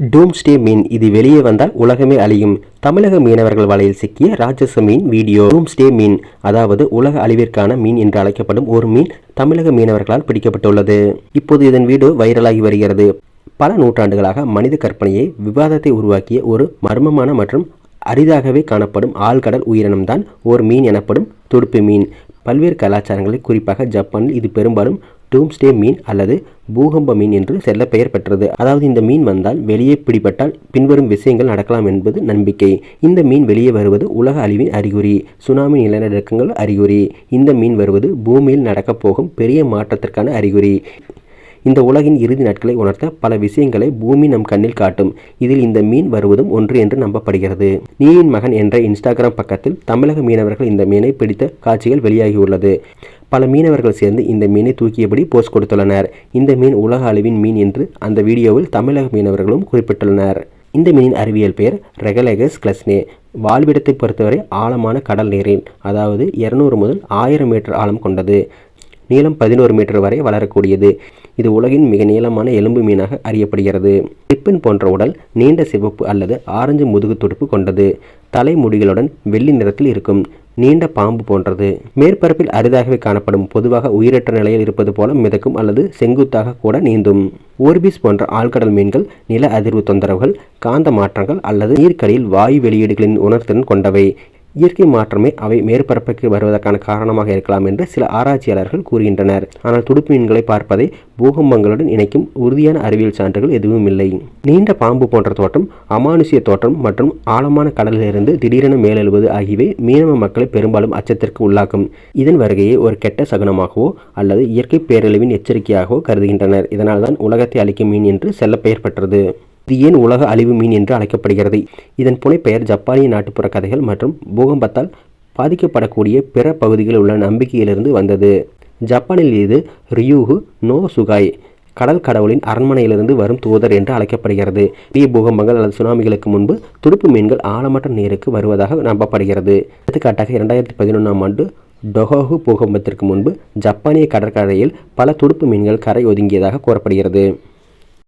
டூம்ஸ்டே மீன் இது வெளியே வந்தால் உலகமே அழியும். தமிழக மீனவர்கள் வலையில் சிக்கிய ராட்சச மீன் வீடியோ. டூம்ஸ்டே மீன் அதாவது உலக அழிவிற்கான மீன் என்று அழைக்கப்படும் ஒரு மீன் தமிழக மீனவர்களால் பிடிக்கப்பட்டுள்ளது. இப்போது இதன் வீடியோ வைரலாகி வருகிறது. பல நூற்றாண்டுகளாக மனித கற்பனையை விவாதத்தை உருவாக்கிய ஒரு மர்மமான மற்றும் அரிதாகவே காணப்படும் ஆழ்கடல் உயிரினம்தான் ஓர் மீன் எனப்படும் துடுப்பு மீன். பல்வேறு கலாச்சாரங்களில் குறிப்பாக ஜப்பானில் இது பெரும்பாலும் டூம்ஸ்டே மீன் அல்லது பூகம்ப மீன் என்று செல்ல பெயர் பெற்றது. அதாவது இந்த மீன் வந்தால் வெளியே பிடிபட்டால் பின்வரும் விஷயங்கள் நடக்கலாம் என்பது நம்பிக்கை. இந்த மீன் வெளியே வருவது உலக அழிவின் அறிகுறி சுனாமி நிலநடுக்கங்கள் அறிகுறி. இந்த மீன் வருவது பூமியில் நடக்கப் போகும் பெரிய மாற்றத்திற்கான அறிகுறி. இந்த உலகின் இறுதி நாட்களை உணர்த்த பல விஷயங்களை பூமி நம் கண்ணில் காட்டும். இதில் இந்த மீன் வருவதும் ஒன்று என்று நம்பப்படுகிறது. நீரின் மகன் என்ற இன்ஸ்டாகிராம் பக்கத்தில் தமிழக மீனவர்கள் இந்த மீனை பிடித்த காட்சிகள் வெளியாகியுள்ளது. பல மீனவர்கள் சேர்ந்து இந்த மீனை தூக்கியபடி போஸ்ட் கொடுத்துள்ளனர். இந்த மீன் உலக அளவின் மீன் என்று அந்த வீடியோவில் தமிழக மீனவர்களும் குறிப்பிட்டுள்ளனர். இந்த மீனின் அறிவியல் பெயர் ரெகலேகஸ் கிளஸ்னே. வாழ்விடத்தை பொறுத்தவரை ஆழமான கடல் நீரில் அதாவது இருநூறு முதல் ஆயிரம் மீட்டர் ஆழம் கொண்டது. நீளம் பதினோரு மீட்டர் வரை வளரக்கூடியது. இது உலகின் மிக நீளமான எலும்பு மீனாக அறியப்படுகிறது. டிப்பின் போன்ற உடல் நீண்ட சிவப்பு அல்லது ஆரஞ்சு முதுகு துடுப்பு கொண்டது. தலைமுடிகளுடன் வெள்ளி நிறத்தில் இருக்கும். நீண்ட பாம்பு போன்றது. மேற்பரப்பில் அரிதாகவே காணப்படும் பொதுவாக உயிரற்ற நிலையில் இருப்பது போல மிதக்கும் அல்லது செங்குத்தாக கூட நீந்தும். ஓர்பிஸ் போன்ற ஆழ்கடல் மீன்கள் நில அதிர்வு தொந்தரவுகள் காந்த மாற்றங்கள் அல்லது நீர்க்கடியில் வாயு வெளியீடுகளின் உணர்திறன் கொண்டவை. இயற்கை மாற்றமே அவை மேற்பரப்புக்கு வருவதற்கான காரணமாக இருக்கலாம் என்று சில ஆராய்ச்சியாளர்கள் கூறுகின்றனர். ஆனால் துடுப்பு மீன்களை பார்ப்பதை பூகம்பங்களுடன் இணைக்கும் உறுதியான அறிவியல் சான்றுகள் எதுவும் இல்லை. நீண்ட பாம்பு போன்ற தோற்றம் அமானுஷ்ய தோற்றம் மற்றும் ஆழமான கடலிலிருந்து திடீரென மேலெழுவது ஆகியவை மீனவ மக்களை பெரும்பாலும் அச்சத்திற்கு உள்ளாக்கும். இதன் வருகையை ஒரு கெட்ட சகுனமாகவோ அல்லது இயற்கை பேரழிவின் எச்சரிக்கையாகவோ கருதுகின்றனர். இதனால்தான் உலகத்தை அளிக்கும் மீன் என்று செல்லப்பெயர் பெற்றது. இது ஏன் உலக அழிவு மீன் என்று அழைக்கப்படுகிறது? இதன் புனைப்பெயர் ஜப்பானிய நாட்டுப்புற கதைகள் மற்றும் பூகம்பத்தால் பாதிக்கப்படக்கூடிய பிற பகுதிகளில் உள்ள நம்பிக்கையிலிருந்து வந்தது. ஜப்பானில் இது ரியூஹு நோ சுகாய் கடல் கடவுளின் அரண்மனையிலிருந்து வரும் தூதர் என்று அழைக்கப்படுகிறது. பெரிய பூகம்பங்கள் அல்லது சுனாமிகளுக்கு முன்பு துடுப்பு மீன்கள் ஆழமற்ற நீருக்கு வருவதாக நம்பப்படுகிறது. எடுத்துக்காட்டாக இரண்டாயிரத்தி பதினொன்றாம் ஆண்டு டொஹோஹு பூகம்பத்திற்கு முன்பு ஜப்பானிய கடற்கரையில் பல துடுப்பு மீன்கள் கரை ஒதுங்கியதாக கூறப்படுகிறது.